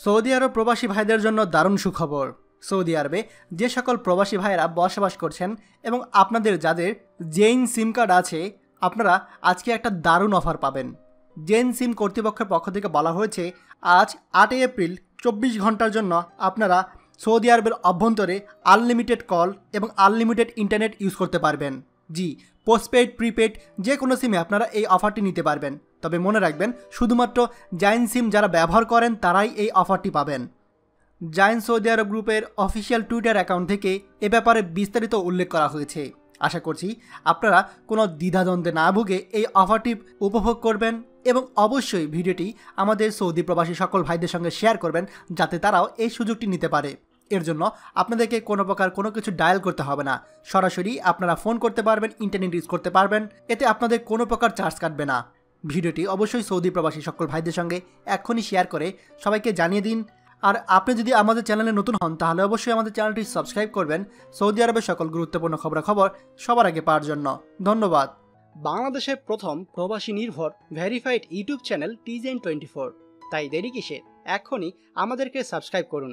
Saudi আরব প্রবাসী ভাইদের জন্য দারুণ সুখবর। সৌদি আরবে যে সকল প্রবাসী ভাইয়েরা বসবাস করছেন এবং আপনাদের যাদের জেইন সিম কার্ড আছে, আপনারা আজকে একটা দারুণ অফার পাবেন। জেন সিম কর্তৃপক্ষের পক্ষ থেকে বলা হয়েছে, আজ আটই এপ্রিল, চব্বিশ ঘণ্টার জন্য আপনারা সৌদি আরবের অভ্যন্তরে আনলিমিটেড কল এবং আনলিমিটেড ইন্টারনেট ইউজ করতে পারবেন। জি পোস্টপেড প্রিপেড যে কোনো সিমে আপনারা এই অফারটি নিতে পারবেন। তবে মনে রাখবেন, শুধুমাত্র জাইন সিম যারা ব্যবহার করেন, তারাই এই অফারটি পাবেন। জাইন সৌদি আরব গ্রুপের অফিসিয়াল টুইটার অ্যাকাউন্ট থেকে এ ব্যাপারে বিস্তারিত উল্লেখ করা হয়েছে। আশা করছি আপনারা কোনো দ্বিধাদ্বন্দ্বে না ভুগে এই অফারটি উপভোগ করবেন এবং অবশ্যই ভিডিওটি আমাদের সৌদি প্রবাসী সকল ভাইদের সঙ্গে শেয়ার করবেন, যাতে তারাও এই সুযোগটি নিতে পারে। এর জন্য আপনাদেরকে কোনো প্রকার কোনো কিছু ডায়াল করতে হবে না। সরাসরি আপনারা ফোন করতে পারবেন ইন্টারনেট ইউজ করতে পারবেন, এতে আপনাদের কোনো প্রকার চার্জ কাটবে না। ভিডিওটি অবশ্যই সৌদি প্রবাসী সকল ভাইদের সঙ্গে এখনই শেয়ার করে সবাইকে জানিয়ে দিন। আর আপনি যদি আমাদের চ্যানেলে নতুন হন, তাহলে অবশ্যই আমাদের চ্যানেলটি সাবস্ক্রাইব করবেন। সৌদি আরবের সকল গুরুত্বপূর্ণ খবরাখবর সবার আগে পাওয়ার জন্য। ধন্যবাদ। বাংলাদেশের প্রথম প্রবাসী নির্ভর ভেরিফাইড ইউটিউব চ্যানেল টিজেন টোয়েন্টি ফোর তাই দেরি কিসের? এখনই আমাদেরকে সাবস্ক্রাইব করুন।